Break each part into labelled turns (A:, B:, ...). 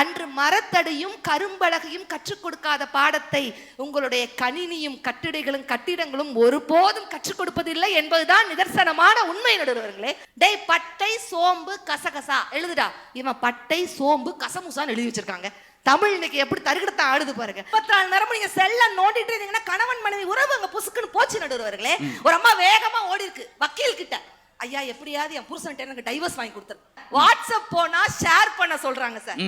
A: அன்று மரத்தடியும் கரும்பலகையும் கற்றுக் கொடுக்காத பாடத்தை உங்களுடைய கணினியும் கட்டிடைகளும் கட்டிடங்களும் ஒருபோதும் கற்றுக் கொடுப்பதில்லை என்பதுதான் நிதர்சனமான உண்மை நடுவர்களே. டேய் பட்டை சோம்பு கசகசா எழுதுடா. இவன் பட்டை சோம்பு கசமுசான்னு எழுதி வச்சிருக்காங்க. தமிழ் இன்னைக்கு எப்படி தருகிடத்தான் ஆடுது பாருங்க. முப்பத்தி நாலு நேரம் நீங்க செல்ல நோண்டிட்டு இருந்தீங்கன்னா கணவன் மனைவி உறவு அங்க புசுக்குன்னு போச்சு நடுவர்களே. ஒரு அம்மா வேகமா ஓடி இருக்கு வக்கீல் கிட்ட ஐயா எப்படியாவது என் புருஷன்ட்ட எனக்கு டைவர்ஸ் வாங்கி கொடுத்துரு. வாட்ஸ்அப் போனா ஷேர் பண்ண சொல்றாங்க சார்.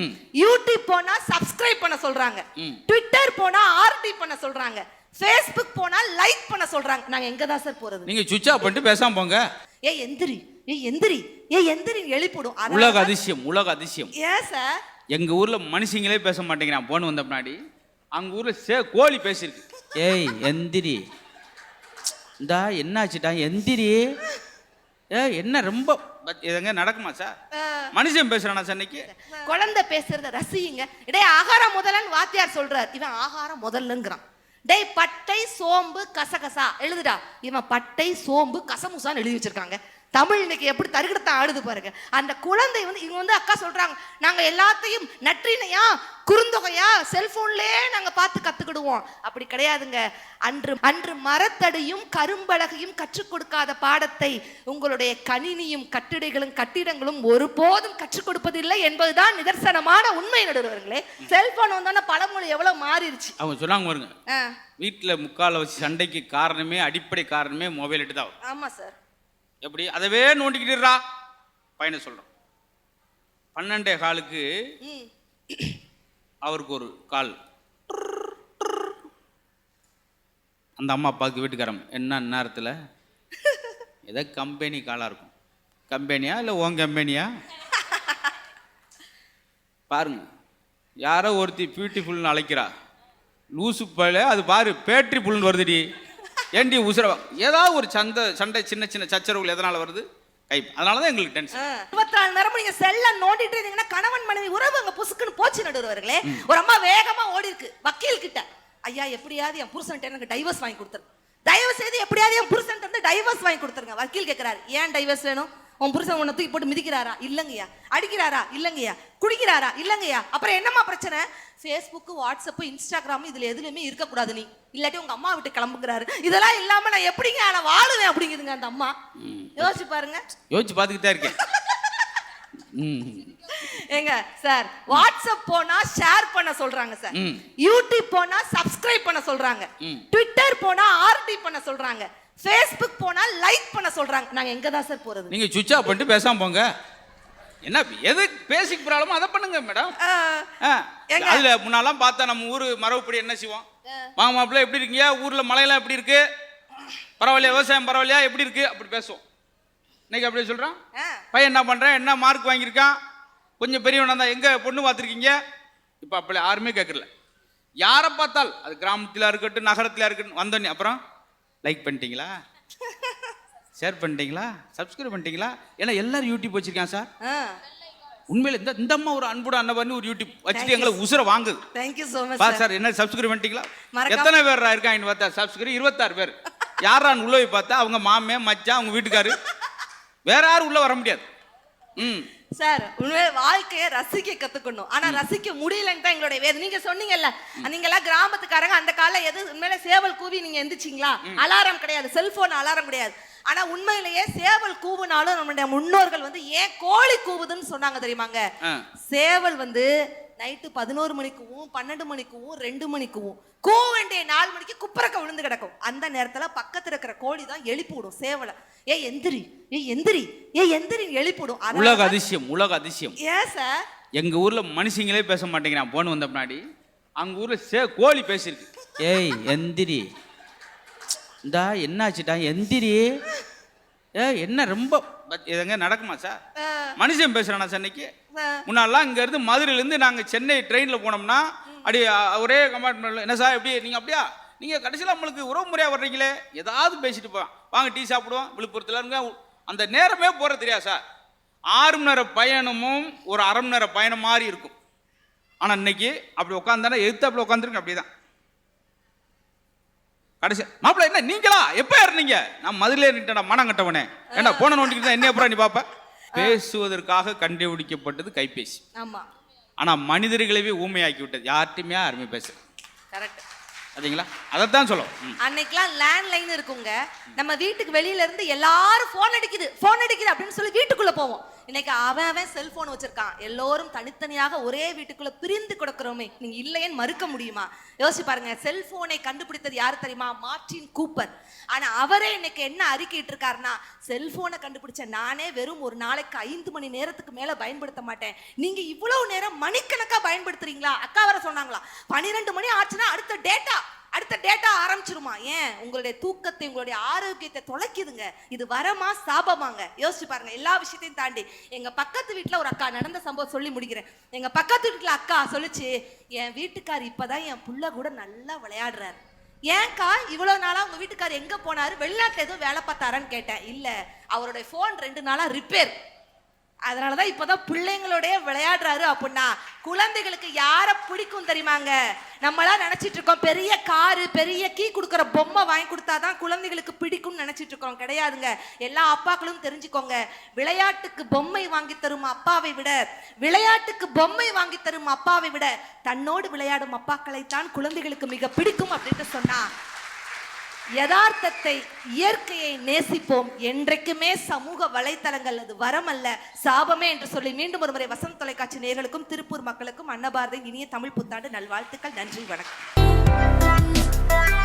A: யூடியூப் போனா சப்ஸ்கிரைப் பண்ண சொல்றாங்க. ட்விட்டர் போனா ஆர்டி பண்ண சொல்றாங்க. ஃபேஸ்புக் போனா லைக் பண்ண சொல்றாங்க. நாங்க எங்க தான் சார் போறது?
B: நீங்க சுவிட்ச் ஆஃப் பண்ணிட்டு பேசாம போங்க.
A: ஏ எந்திரி. ஏ எந்திரி. ஏ எந்திரி எழுப்பிடும்
B: உலக அதிசயம் உலக அதிசயம்.
A: ஏன் சார்?
B: எங்க ஊர்ல மனுஷங்களே பேச மாட்டேங்கிறான். போன் வந்த முன்னாடி அங்க ஊர்ல சே கோழி பேசியிருக்கு. ஏய் எந்திரி. இந்தா என்னாச்சுடா? எந்திரி. ஏ என்ன ரொம்ப இதங்க நடக்குமா சார்? மனுஷன் பேசுறானா சார் இன்னைக்கு?
A: குழந்தை பேசுறத ரசியுங்க. டேய் ஆகாரம் முதலன்னு வாத்தியார் சொல்றார். இவன் ஆகாரம் முதல்லங்கிறான். டேய் பட்டை சோம்பு கசகசா. எழுதுடா. இவன் பட்டை சோம்பு கசமுசான்னு எழுதி வச்சிருக்காங்க. தமிழ் இன்னைக்கு எப்படி தருகிடத்தான் ஆடுது பாருங்க. அந்த குழந்தை வந்து இவங்க வந்து அக்கா சொல்றாங்க நாங்க எல்லாத்தையும் நற்றினையா குறுந்தொகையா செல்போன்லயே நாங்க பார்த்து கத்துக்கிடுவோம். அப்படி கிடையாதுங்க. அன்று அன்று மரத்தடியும் கரும்பலகையும் கற்றுக் கொடுக்காத பாடத்தை உங்களுடைய கணினியும் கட்டிடைகளும் கட்டிடங்களும் ஒருபோதும் கற்றுக் கொடுப்பதில்லை என்பதுதான் நிதர்சனமான உண்மை நடுவர்களே. செல்போன் வந்தோன்னா பழமொழி எவ்வளவு மாறிடுச்சு.
B: அவங்க சொன்னாங்க பாருங்க வீட்டில் முக்கால வச்சு சண்டைக்கு காரணமே அடிப்படை காரணமே மொபைல் எடுத்து தான்.
A: ஆமா சார்.
B: எப்படி? அதவே நோண்டிக்கிட்டுறா பையனை சொல்கிறோம் பன்னெண்டே காலுக்கு அவருக்கு ஒரு கால். அந்த அம்மா அப்பாவுக்கு வீட்டுக்காரம் என்ன நேரத்தில் ஏதோ கம்பெனி காலாக இருக்கும். கம்பெனியா இல்லை உன் கம்பெனியா பாருங்க. யாரோ ஒருத்தி பியூட்டிஃபுல்னு அழைக்கிறா. லூசு பல அது பாரு பேட்ரி புல்னு வருதுடி. ஏண்டி உசுர ஏதாவது ஒரு சந்தை சண்டை சின்ன சின்ன சச்சரவுகள் எதனால் வருது? கை அதனால தான் எங்களுக்கு டென்ஷன்
A: இருபத்தி நாலு நேரம் நீங்க செல்ல நோண்டிட்டு இருந்தீங்கன்னா கணவன் மனைவி உறவு அங்க புசுக்குன்னு போச்சு நடுவர்களே. ஒரு அம்மா வேகமா ஓடி இருக்கு. வக்கீல் கிட்ட ஐயா எப்படியாவது என் புருஷன்ட்ட எனக்கு டைவர்ஸ் வாங்கி கொடுத்துரு. தயவு செய்து எப்படியாவது என் புருஷன் வந்து டைவர்ஸ் வாங்கி கொடுத்துருங்க. வக்கீல் கேட்கிறாரு ஏன் டைவர்ஸ் வேணும்? உன் புருஷன் உன்னை தூக்கி போட்டு மிதிக்கிறாரா? இல்லங்கய்யா. அடிக்கிறாரா? இல்லங்கய்யா. குடிக்கிறாரா? இல்லங்கய்யா. அப்புறம் என்னம்மா பிரச்சனை? ஃபேஸ்புக் வாட்ஸ்அப் இன்ஸ்டாகிராம் இதுல எதுலயுமே இருக்கக்கூடாது நீ. இல்லாட்டி உங்க அம்மா விட்டு கிளம்புங்கிறாரு. இதெல்லாம் இல்லாம நான் எப்படிங்க நான் வாழுவேன் அப்படிங்குதுங்க அந்த அம்மா. யோசிச்சு பாருங்க.
B: யோசிச்சு பார்த்துக்கிட்டே இருக்கேன்.
A: ஏங்க சார் வாட்ஸ்அப் போனா ஷேர் பண்ண சொல்றாங்க சார். யூடியூப் போனா சப்ஸ்கிரைப் பண்ண சொல்றாங்க. ட்விட்டர் போனா ஆர்டி பண்ண சொல்றாங்க. ஃபேஸ்புக் லைக் பண்ண சொல்றாங்க. நாங்க எங்க தான் சார் போறது?
B: நீங்கள் சுவிட்ச் ஆஃப் பண்ணிட்டு பேசாம போங்க. என்ன எது பேசிக் ப்ராப்ளமோ அதை பண்ணுங்க மேடம்? அதுல முன்னாலாம் பார்த்தா நம்ம ஊர் மரபுப்படி என்ன செய்வோம்? வாங்க மாப்பிள்ள எப்படி இருக்கீங்க? ஊர்ல மழையெல்லாம் எப்படி இருக்கு? பரவாயில்லையா? விவசாயம் பரவாயில்லையா? எப்படி இருக்கு? அப்படி பேசுவோம். இன்னைக்கு அப்படியே சொல்றான். பையன் என்ன பண்றேன்? என்ன மார்க் வாங்கியிருக்கான்? கொஞ்சம் பெரியவனா தான் எங்க பொண்ணு பார்த்துருக்கீங்க? இப்போ அப்படி யாருமே கேட்கல யாரை பார்த்தால்? அது கிராமத்தில் இருக்கட்டும் நகரத்தில் இருக்கட்டும் வந்தோடனே. அப்புறம் லைக் பண்ணிட்டீங்களா? ஷேர் பண்ணிட்டீங்களா? சப்ஸ்கிரைப் பண்ணிட்டீங்களா? ஏன்னா எல்லாரும் யூடியூப் வச்சிருக்கான் சார் உண்மையில இந்த இந்த அம்மா ஒரு அன்புட பண்ணி ஒரு யூடியூப் வச்சுட்டு எங்களை உசுர வாங்குது
A: சார்
B: என்ன சப்ஸ்கிரைப் பண்ணிட்டீங்களா? எத்தனை பேர் இருக்காங்கன்னு பார்த்தா சப்ஸ்கிரைப் இருபத்தாறு பேர். யாரான்னு உள்ள போய் பார்த்தா அவங்க மாமே மச்சான் அவங்க வீட்டுக்காரு. வேற யாரும் உள்ள வர முடியாது. ம்.
A: சார் உண்மையிலே வாழ்க்கையை ரசிக்க கத்துக்கணும். ஆனா ரசிக்க முடியலன்னு தான் எங்களுடைய வேதனை. நீங்க சொன்னீங்கல்ல நீங்க எல்லாம் கிராமத்துக்காரங்க அந்த காலம் எது உண்மையிலே சேவல் கூவி நீங்க எந்திரிச்சிங்களா? அலாரம் கிடையாது செல்போன் அலாரம் கிடையாது. ஆனா உண்மையிலேயே சேவல் கூவுனாலும் நம்மளுடைய முன்னோர்கள் வந்து ஏன் கோழி கூவுதுன்னு சொன்னாங்க தெரியுமாங்க. சேவல் வந்து நைட்டு பதினோரு மணிக்குவும் பன்னெண்டு மணிக்குவும் ரெண்டு மணிக்குவும் கூவ வேண்டிய நாலு மணிக்கு குப்பரக்க விழுந்து கிடக்கும். அந்த நேரத்துல பக்கத்துல இருக்கிற கோழி தான் எழுப்பி விடும் சேவலை. ஏ எந்திரி ஏ எந்திரி ஏ எந்திரி எழுப்பி விடும். அதனால
B: உலக அதிசயம் உலக அதிசயம்.
A: ஏன் சார்?
B: எங்க ஊர்ல மனுஷங்களே பேச மாட்டேங்கிறான் போன் வந்த முன்னாடி அங்க ஊர்ல சே கோழி பேசியிருக்கு. ஏய் எந்திரி. இந்தா என்னாச்சுடா? எந்திரி. ஏ என்ன ரொம்ப இதங்க நடக்குமா சார்? மனுஷன் பேசுறானா சார் இன்னைக்கு? முன்னாலாம் இங்க இருந்து மதுரையில இருந்து நாங்க சென்னை ட்ரெயின்ல போனோம்னா அப்படி ஒரே கம்பார்ட்மெண்ட்ல என்ன சார் எப்படி? நீங்க அப்படியா? நீங்க கடைசியில் நம்மளுக்கு உறவு முறையா வர்றீங்களே? ஏதாவது பேசிட்டு போவான் வாங்க டீ சாப்பிடுவோம். விழுப்புரத்துல இருங்க. அந்த நேரமே போறது தெரியாது சார். ஆறு மணி நேர பயணமும் ஒரு அரை மணி நேர பயணம் மாதிரி இருக்கும். ஆனா இன்னைக்கு அப்படி உட்காந்தானே எதிர்த்தாப்புல உட்காந்துருக்கு அப்படிதான். கடைசி மாப்பிள்ள என்ன நீங்களா? எப்ப ஏறினீங்க? நான் மதுரையில ஏறிட்டேன் மனம் கட்டவனே. என்ன போன நோண்டிக்கிட்டு என்ன அப்புறம் நீ பாப்ப? பேசுவதற்காக கண்டுபிடிக்கப்பட்டது கைபேசி.
A: ஆமா.
B: ஆனா மனிதர்களவே ஊமையாக்கி விட்டது யார்கிட்டயுமே அருமை பேச
A: கரெக்ட்.
B: சரிங்களா அதைத்தான் சொல்லும்.
A: அன்னைக்கெல்லாம் லேண்ட் லைன் இருக்குங்க. நம்ம வீட்டுக்கு வெளியில இருந்து எல்லாரும் போன் அடிக்குது போன் அடிக்குது அப்படின்னு சொல்லி வீட்டுக்குள்ள போவோம். இன்னைக்கு அவன் அவன் செல்போன் வச்சிருக்கான். எல்லோரும் தனித்தனியாக ஒரே வீட்டுக்குள்ள பிரிந்து கொடுக்கிறோமே. நீங்க இல்லையேன்னு மறுக்க முடியுமா? யோசிச்சு பாருங்க செல்போனை கண்டுபிடித்தது யார் தெரியுமா? Martin Cooper. ஆனா அவரே இன்னைக்கு என்ன அறிக்கையிட்டு இருக்காருன்னா செல்போனை கண்டுபிடிச்ச நானே வெறும் ஒரு நாளைக்கு ஐந்து மணி நேரத்துக்கு மேல பயன்படுத்த மாட்டேன். நீங்க இவ்வளவு நேரம் மணிக்கணக்கா பயன்படுத்துறீங்களா? அக்கா வர சொன்னாங்களா பன்னிரெண்டு மணி ஆச்சுன்னா அடுத்த டேட்டா அடுத்த டேட்டா ஆரம்பிச்சிருமா? ஏன்? உங்களுடைய தூக்கத்தை உங்களுடைய ஆரோக்கியத்தை தொலைக்குதுங்க. இது வரமா சாபமாங்க. யோசிச்சு பாருங்க எல்லா விஷயத்தையும் தாண்டி. எங்க பக்கத்து வீட்டுல ஒரு அக்கா நடந்த சம்பவம் சொல்லி முடிக்கிறேன். எங்க பக்கத்து வீட்டுல அக்கா சொல்லுச்சு என் வீட்டுக்கார் இப்பதான் என் புள்ள கூட நல்லா விளையாடுறாரு. ஏன்க்கா இவ்வளவு நாளா உங்க வீட்டுக்கார் எங்க போனாரு? வெளிநாட்டுல எதுவும் வேலை பார்த்தாரான்னு கேட்டேன். இல்ல அவருடைய போன் ரெண்டு நாளா ரிப்பேர் அதனாலதான் இப்பதான் பிள்ளைங்களோடய விளையாடுறாரு அப்படின்னா குழந்தைகளுக்கு யார பிடிக்கும் தெரியுமாங்க? நம்மளாம் நினைச்சிட்டு இருக்கோம் பெரிய காரு பெரிய கீ கொடுக்குற பொம்மை வாங்கி கொடுத்தாதான் குழந்தைகளுக்கு பிடிக்கும்னு நினைச்சிட்டு இருக்கோம். கிடையாதுங்க. எல்லா அப்பாக்களும் தெரிஞ்சுக்கோங்க. விளையாட்டுக்கு பொம்மை வாங்கி தரும் அப்பாவை விட விளையாட்டுக்கு பொம்மை வாங்கி தரும் அப்பாவை விட தன்னோடு விளையாடும் அப்பாக்களை தான் குழந்தைகளுக்கு மிக பிடிக்கும் அப்படின்ட்டு சொன்னா யதார்த்தத்தை இயற்கையை நேசிப்போம். என்றைக்குமே சமூக வலைத்தளங்கள் அது வரமல்ல. சாபமே என்று சொல்லி மீண்டும் ஒரு முறை வசந்த் தொலைக்காட்சி நேர்களுக்கும் திருப்பூர் மக்களுக்கும் அன்னபாரதி இனிய தமிழ் புத்தாண்டு நல்வாழ்த்துக்கள். நன்றி வணக்கம்.